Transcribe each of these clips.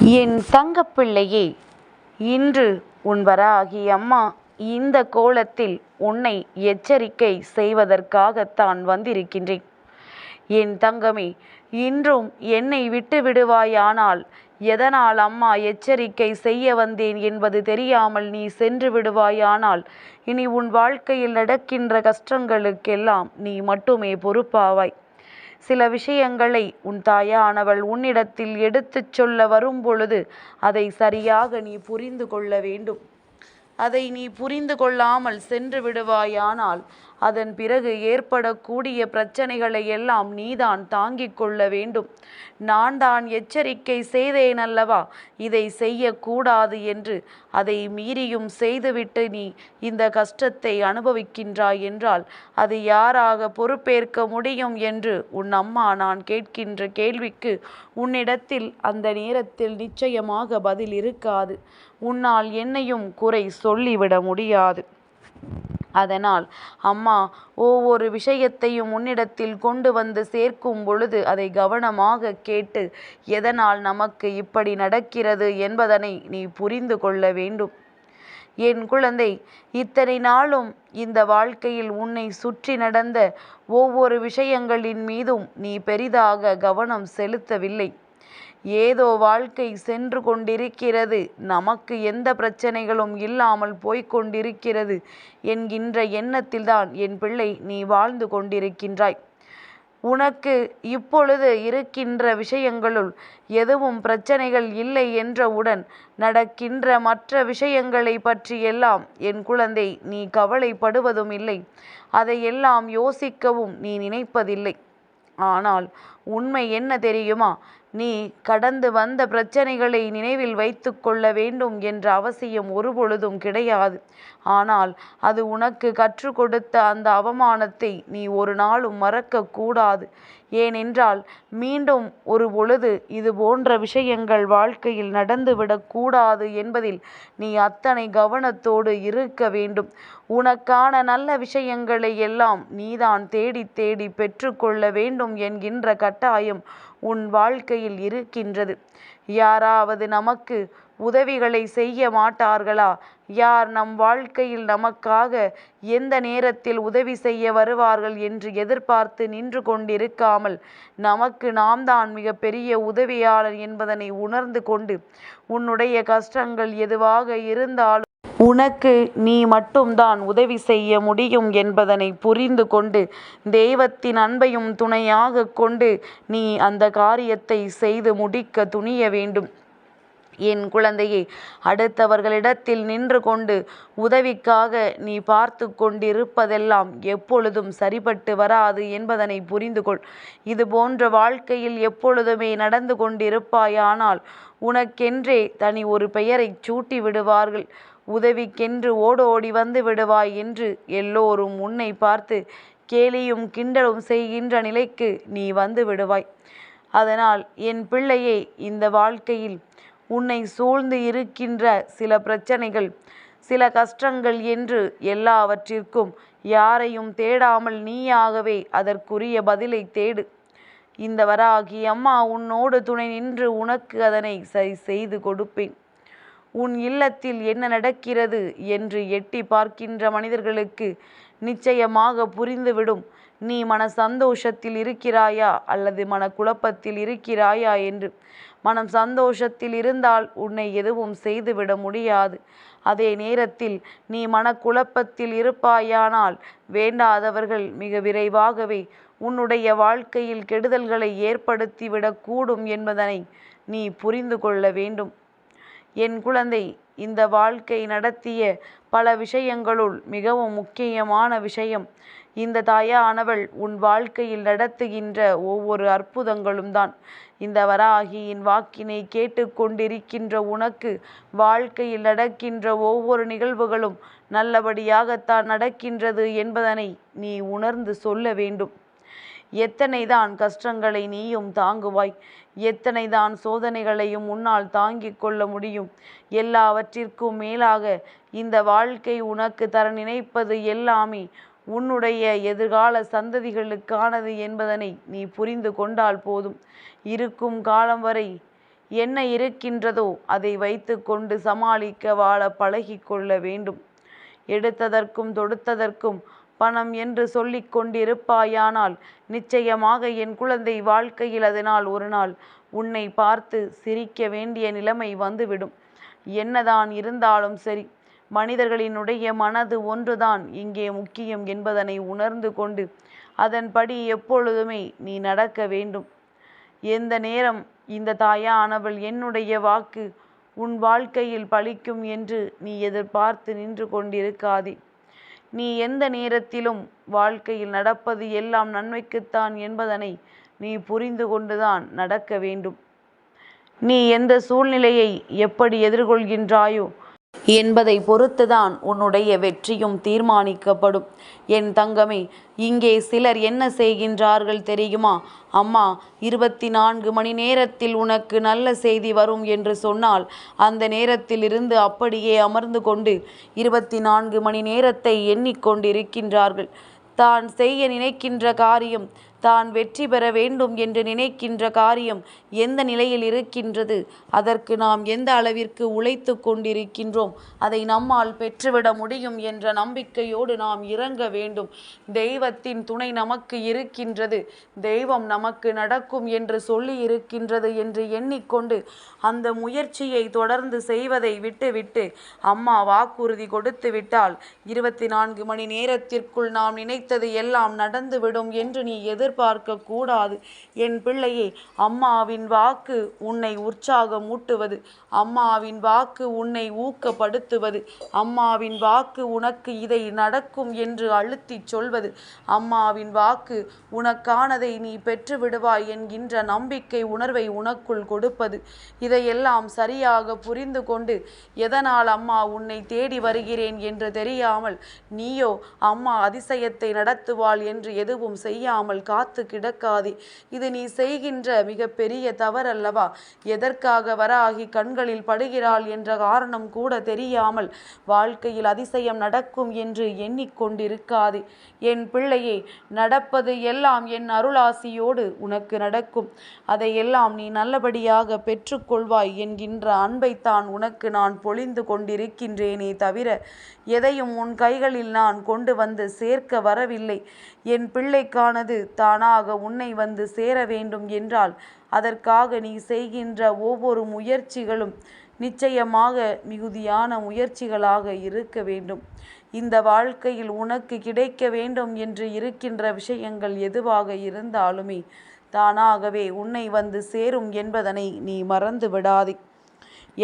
என் தங்கப்பிள்ளையே இன்று உன் வராகி அம்மா இந்த கோலத்தில் உன்னை எச்சரிக்கை செய்வதற்காகத்தான் வந்திருக்கின்றேன். என் தங்கமே இன்றும் என்னை விட்டு விடுவாயானால் எதனால் அம்மா எச்சரிக்கை செய்ய வந்தேன் என்பது தெரியாமல் நீ சென்று விடுவாயானால் இனி உன் வாழ்க்கையில் நடக்கின்ற கஷ்டங்களுக்கெல்லாம் நீ மட்டுமே பொறுப்பாவாய். சில விஷயங்களை உன் தாயானவள் உன்னிடத்தில் எடுத்துச் சொல்ல வரும்பொழுது அதை சரியாக நீ புரிந்து கொள்ள வேண்டும். அதை நீ புரிந்து கொள்ளாமல் சென்று விடுவாயானால் அதன் பிறகு ஏற்படக்கூடிய பிரச்சனைகளை எல்லாம் நீதான் தாங்கிக் கொள்ள வேண்டும். நான் தான் எச்சரிக்கை செய்தேன் அல்லவா இதை செய்யக்கூடாது என்று. அதை மீறியும் செய்துவிட்டு நீ இந்த கஷ்டத்தை அனுபவிக்கின்றாய் என்றால் அது யாராக பொறுப்பேற்க முடியும் என்று உன் அம்மா நான் கேட்கின்ற கேள்விக்கு உன்னிடத்தில் அந்த நேரத்தில் நிச்சயமாக பதில் இருக்காது. உன்னால் என்னையும் குறை சொல்லிவிட முடியாது. அதனால் அம்மா ஒவ்வொரு விஷயத்தையும் உன்னிடத்தில் கொண்டு வந்து சேர்க்கும் பொழுது அதை கவனமாக கேட்டு எதனால் நமக்கு இப்படி நடக்கிறது என்பதனை நீ புரிந்து கொள்ள வேண்டும். என் குழந்தை இத்தனை நாளும் இந்த வாழ்க்கையில் உன்னை சுற்றி நடந்த ஒவ்வொரு விஷயங்களின் மீதும் நீ பெரிதாக கவனம் செலுத்தவில்லை. ஏதோ வாழ்க்கை சென்று கொண்டிருக்கிறது. நமக்கு எந்த பிரச்சனைகளும் இல்லாமல் போய்க்கொண்டிருக்கிறது என்கின்ற எண்ணத்தில்தான் என் பிள்ளை நீ வாழ்ந்து கொண்டிருக்கின்றாய். உனக்கு இப்பொழுது இருக்கின்ற விஷயங்களுள் எதுவும் பிரச்சனைகள் இல்லை என்றவுடன் நடக்கின்ற மற்ற விஷயங்களை பற்றியெல்லாம் என் குழந்தை நீ கவலைப்படுவதும் இல்லை. அதையெல்லாம் யோசிக்கவும் நீ நினைப்பதில்லை. ஆனால் உண்மை என்ன தெரியுமா? நீ கடந்து வந்த பிரச்சனைகளை நினைவில் வைத்து கொள்ள வேண்டும் என்ற அவசியம் ஒருபொழுதும் கிடையாது. ஆனால் அது உனக்கு கற்றுக் கொடுத்த அந்த அவமானத்தை நீ ஒரு நாளும் மறக்கக்கூடாது ஏனென்றால் மீண்டும் ஒரு பொழுது இது போன்ற விஷயங்கள் வாழ்க்கையில் நடந்துவிடக்கூடாது என்பதில் நீ அத்தனை கவனத்தோடு இருக்க வேண்டும். உனக்கான நல்ல விஷயங்களை எல்லாம் நீதான் தேடி தேடி பெற்றுக்கொள்ள வேண்டும் என்கின்ற கட்டாயம் உன் வாழ்க்கையில் இருக்கின்றது. யாராவது நமக்கு உதவிகளை செய்ய மாட்டார்களா? யார் நம் வாழ்க்கையில் நமக்காக எந்த நேரத்தில் உதவி செய்ய வருவார்கள் என்று எதிர்பார்த்து நின்று கொண்டிருக்காமல் நமக்கு நாம் தான் மிக பெரிய உதவியாளர் என்பதனை உணர்ந்து கொண்டு உன்னுடைய கஷ்டங்கள் எதுவாக இருந்தாலும் உனக்கு நீ மட்டும்தான் உதவி செய்ய முடியும் என்பதனை புரிந்து கொண்டு தெய்வத்தின் அன்பையும் துணையாக கொண்டு நீ அந்த காரியத்தை செய்து முடிக்க துணிய வேண்டும். என் குழந்தையை அடுத்தவர்களிடத்தில் நின்று கொண்டு உதவிக்காக நீ பார்த்து கொண்டிருப்பதெல்லாம் எப்பொழுதும் சரிபட்டு வராது என்பதனை புரிந்து கொள். இது போன்ற வாழ்க்கையில் எப்பொழுதுமே நடந்து கொண்டிருப்பாயானால் உனக்கென்றே தனி ஒரு பெயரை சூட்டி விடுவார்கள். உதவிக்கென்று ஓடோடி வந்து விடுவாய் என்று எல்லோரும் உன்னை பார்த்து கேலியும் கிண்டலும் செய்கின்ற நிலைக்கு நீ வந்து விடுவாய். அதனால் என் பிள்ளையே இந்த வாழ்க்கையில் உன்னை சூழ்ந்து இருக்கின்ற சில பிரச்சனைகள் சில கஷ்டங்கள் என்று எல்லாவற்றிற்கும் யாரையும் தேடாமல் நீயாகவே அதற்குரிய பதிலை தேடு. இந்த வராகி அம்மா உன்னோடு துணை நின்று உனக்கு அதனை சரி செய்து கொடுப்பேன். உன் இல்லத்தில் என்ன நடக்கிறது என்று எட்டி பார்க்கின்ற மனிதர்களுக்கு நிச்சயமாக புரிந்துவிடும். நீ மன சந்தோஷத்தில் இருக்கிறாயா அல்லது மன குழப்பத்தில் இருக்கிறாயா என்று. மனம் சந்தோஷத்தில் இருந்தால் உன்னை எதுவும் செய்துவிட முடியாது. அதே நேரத்தில் நீ மனக்குழப்பத்தில் இருப்பாயானால் வேண்டாதவர்கள் மிக விரைவாகவே உன்னுடைய வாழ்க்கையில் கெடுதல்களை ஏற்படுத்திவிடக்கூடும் என்பதனை நீ புரிந்து கொள்ள வேண்டும். என் குழந்தை இந்த வாழ்க்கை நடத்திய பல விஷயங்களுள் மிகவும் முக்கியமான விஷயம். இந்த தாயானவள் உன் வாழ்க்கையில் நடத்துகின்ற ஒவ்வொரு அற்புதங்களும் தான். இந்த வராகியின் வாக்கினை கேட்டுக்கொண்டிருக்கின்ற உனக்கு வாழ்க்கையில் நடக்கின்ற ஒவ்வொரு நிகழ்வுகளும் நல்லபடியாகத்தான் நடக்கின்றது என்பதனை நீ உணர்ந்து சொல்ல வேண்டும். எத்தனை தான் கஷ்டங்களை நீயும் தாங்குவாய்? எத்தனை தான் சோதனைகளையும் உன்னால் தாங்கிக் கொள்ள முடியும்? எல்லாவற்றிற்கும் மேலாக இந்த வாழ்க்கை உனக்கு தர நினைப்பது எல்லாமே உன்னுடைய எதிர்கால சந்ததிகளுக்கானது என்பதனை நீ புரிந்து கொண்டால் போதும். இருக்கும் காலம் வரை என்ன இருக்கின்றதோ அதை வைத்து கொண்டு சமாளிக்க வாழ பழகிக்கொள்ள வேண்டும். எடுத்ததற்கும் தொடுத்ததற்கும் பணம் என்று சொல்லிக் கொண்டிருப்பாயானால் நிச்சயமாக என் குழந்தை வாழ்க்கையில் அதனால் ஒரு நாள் உன்னை பார்த்து சிரிக்க வேண்டிய நிலைமை வந்துவிடும். என்னதான் இருந்தாலும் சரி மனிதர்களினுடைய மனது ஒன்றுதான் இங்கே முக்கியம் என்பதனை உணர்ந்து கொண்டு அதன்படி எப்பொழுதுமே நீ நடக்க வேண்டும். எந்த நேரம் இந்த தாயானவள் என்னுடைய வாக்கு உன் வாழ்க்கையில் பலிக்கும் என்று நீ எதிர்பார்த்து நின்று கொண்டிருக்காதே. நீ எந்த நேரத்திலும் வாழ்க்கையில் நடப்பது எல்லாம் நன்மைக்குத்தான் என்பதனை நீ புரிந்து கொண்டுதான் நடக்க வேண்டும். நீ எந்த சூழ்நிலையை எப்படி எதிர்கொள்கின்றாயோ என்பதை பொறுத்துதான் உன்னுடைய வெற்றியும் தீர்மானிக்கப்படும். என் தங்கமே இங்கே சிலர் என்ன செய்கின்றார்கள் தெரியுமா? அம்மா இருபத்தி நான்கு மணி நேரத்தில் உனக்கு நல்ல செய்தி வரும் என்று சொன்னால் அந்த நேரத்தில் இருந்து அப்படியே அமர்ந்து கொண்டு இருபத்தி நான்கு மணி நேரத்தை எண்ணிக்கொண்டிருக்கின்றார்கள். தான் செய்ய நினைக்கின்ற காரியம் தான் வெற்றி பெற வேண்டும் என்று நினைக்கின்ற காரியம் எந்த நிலையில் இருக்கின்றது? அதற்கு நாம் எந்த அளவிற்கு உழைத்து கொண்டிருக்கின்றோம்? அதை நம்மால் பெற்றுவிட முடியும் என்ற நம்பிக்கையோடு நாம் இறங்க வேண்டும். தெய்வத்தின் துணை நமக்கு இருக்கின்றது. தெய்வம் நமக்கு நடக்கும் என்று சொல்லி இருக்கின்றது என்று எண்ணிக்கொண்டு அந்த முயற்சியை தொடர்ந்து செய்வதை விட்டுவிட்டு அம்மா வாக்குறுதி கொடுத்து விட்டால் இருபத்தி நான்கு மணி நேரத்திற்குள் நாம் நினைத்தது எல்லாம் நடந்துவிடும் என்று நீ எதிர்பார்க்க கூடாது என் பிள்ளையே அம்மாவின் வாக்கு உன்னை உற்சாகமூட்டுவது. அம்மாவின் வாக்கு உன்னை ஊக்கப்படுத்துவது. அம்மாவின் வாக்கு உனக்கு இதை நடக்கும் என்று அழுத்திச் சொல்வது. அம்மாவின் வாக்கு உனக்கானதை நீ பெற்று விடுவாய் என்கின்ற நம்பிக்கை உணர்வை உனக்குள் கொடுப்பது. இதையெல்லாம் சரியாக புரிந்து கொண்டு எதனால் அம்மா உன்னை தேடி வருகிறேன் என்று தெரியாமல் நீயோ அம்மா அதிசயத்தை நடத்துவாள் என்று எதுவும் செய்யாமல் காத்து கிடக்காதே. இது நீ செய்கின்ற மிக பெரிய தவறல்லவா? எதற்காக வராகி கண்களில் படுகிறாள் என்ற காரணம் கூட தெரியாமல் வாழ்க்கையில் அதிசயம் நடக்கும் என்று எண்ணிக்கொண்டிருக்காதே. என் பிள்ளையே நடப்பது எல்லாம் என் அருளாசியோடு உனக்கு நடக்கும். அதையெல்லாம் நீ நல்லபடியாக பெற்றுக்கொள்வாய் என்கின்ற அன்பைத்தான் உனக்கு நான் பொழிந்து கொண்டிருக்கின்றேனே தவிர எதையும் உன் கைகளில் நான் கொண்டு வந்து சேர்க்க வரவில்லை. என் பிள்ளைக்கானது தானாக உன்னை வந்து சேர வேண்டும் என்றால் அதற்காக நீ செய்கின்ற ஒவ்வொரு முயற்சிகளும் நிச்சயமாக மிகுதியான முயற்சிகளாக இருக்க வேண்டும். இந்த வாழ்க்கையில் உனக்கு கிடைக்க வேண்டும் என்று இருக்கின்ற விஷயங்கள் எதுவாக இருந்தாலுமே தானாகவே உன்னை வந்து சேரும் என்பதனை நீ மறந்து விடாதே.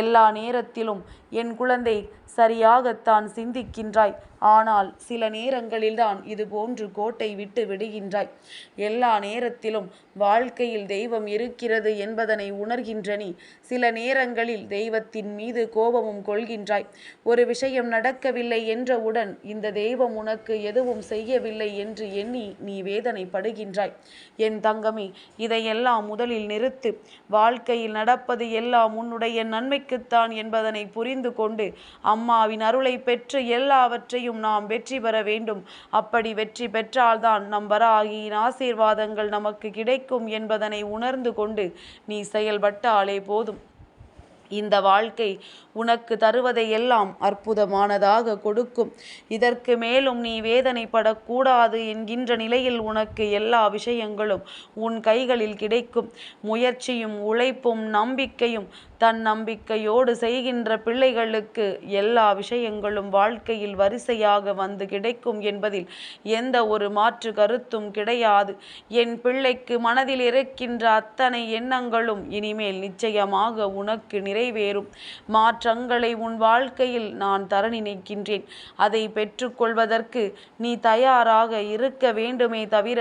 எல்லா நேரத்திலும் என் குழந்தை சரியாகத்தான் சிந்திக்கின்றாய். ஆனால் சில நேரங்களில்தான் இது போன்று கோட்டை விட்டு விடுகின்றாய். எல்லா நேரத்திலும் வாழ்க்கையில் தெய்வம் இருக்கிறது என்பதனை உணர்கின்ற நீ சில நேரங்களில் தெய்வத்தின் மீது கோபமும் கொள்கின்றாய். ஒரு விஷயம் நடக்கவில்லை என்றவுடன் இந்த தெய்வம் உனக்கு எதுவும் செய்யவில்லை என்று எண்ணி நீ வேதனைப்படுகின்றாய். என் தங்கமே இதையெல்லாம் முதலில் நிறுத்து. வாழ்க்கையில் நடப்பது எல்லாம் உன்னுடைய நன்மைக்குத்தான் என்பதனை புரிந்து கொண்டு அம்மாவின் அருளை பெற்று எல்லாவற்றையும் நாம் வெற்றி பெற வேண்டும். அப்படி வெற்றி பெற்றால்தான் நம் வராகியின் ஆசீர்வாதங்கள் நமக்கு கிடைக்கும் என்பதனை உணர்ந்து கொண்டு நீ செயல்பட்டாலே போதும். இந்த வாழ்க்கை உனக்கு தருவதை எல்லாம் அற்புதமானதாக கொடுக்கும். இதற்கு மேலும் நீ வேதனைப்படக்கூடாது என்கின்ற நிலையில் உனக்கு எல்லா விஷயங்களும் உன் கைகளில் கிடைக்கும். முயற்சியும் உழைப்பும் நம்பிக்கையும் தன் நம்பிக்கையோடு செய்கின்ற பிள்ளைகளுக்கு எல்லா விஷயங்களும் வாழ்க்கையில் வரிசையாக வந்து கிடைக்கும் என்பதில் எந்த ஒரு மாற்று கருத்தும் கிடையாது. என் பிள்ளைக்கு மனதில் இருக்கின்ற அத்தனை எண்ணங்களும் இனிமேல் நிச்சயமாக உனக்கு நிறை நிறைவேறும். மாற்றங்களை உன் வாழ்க்கையில் நான் தர நினைக்கின்றேன் அதை பெற்றுக்கொள்வதற்கு நீ தயாராக இருக்க வேண்டுமே தவிர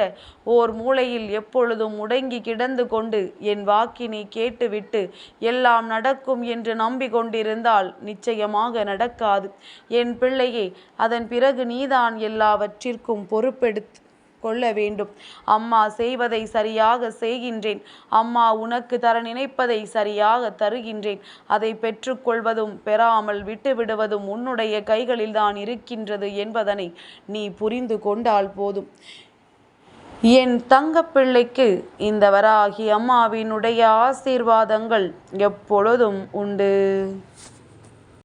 ஓர் மூலையில் எப்பொழுதும் முடங்கி கிடந்து கொண்டு என் வாக்கினை கேட்டுவிட்டு எல்லாம் நடக்கும் என்று நம்பிக்கொண்டிருந்தால் நிச்சயமாக நடக்காது. என் பிள்ளையே அதன் பிறகு நீதான் எல்லாவற்றிற்கும் பொறுப்பெடுத்து கொள்ள வேண்டும். அம்மா செய்வதை சரியாக செய்கின்றேன். அம்மா உனக்கு தர நினைப்பதை சரியாக தருகின்றேன். அதை பெற்றுக்கொள்வதும் பெறாமல் விட்டுவிடுவதும் உன்னுடைய கைகளில்தான் இருக்கின்றது என்பதனை நீ புரிந்து கொண்டால் போதும். என் தங்கப்பிள்ளைக்கு இந்த வராகி அம்மாவினுடைய ஆசீர்வாதங்கள் எப்பொழுதும் உண்டு.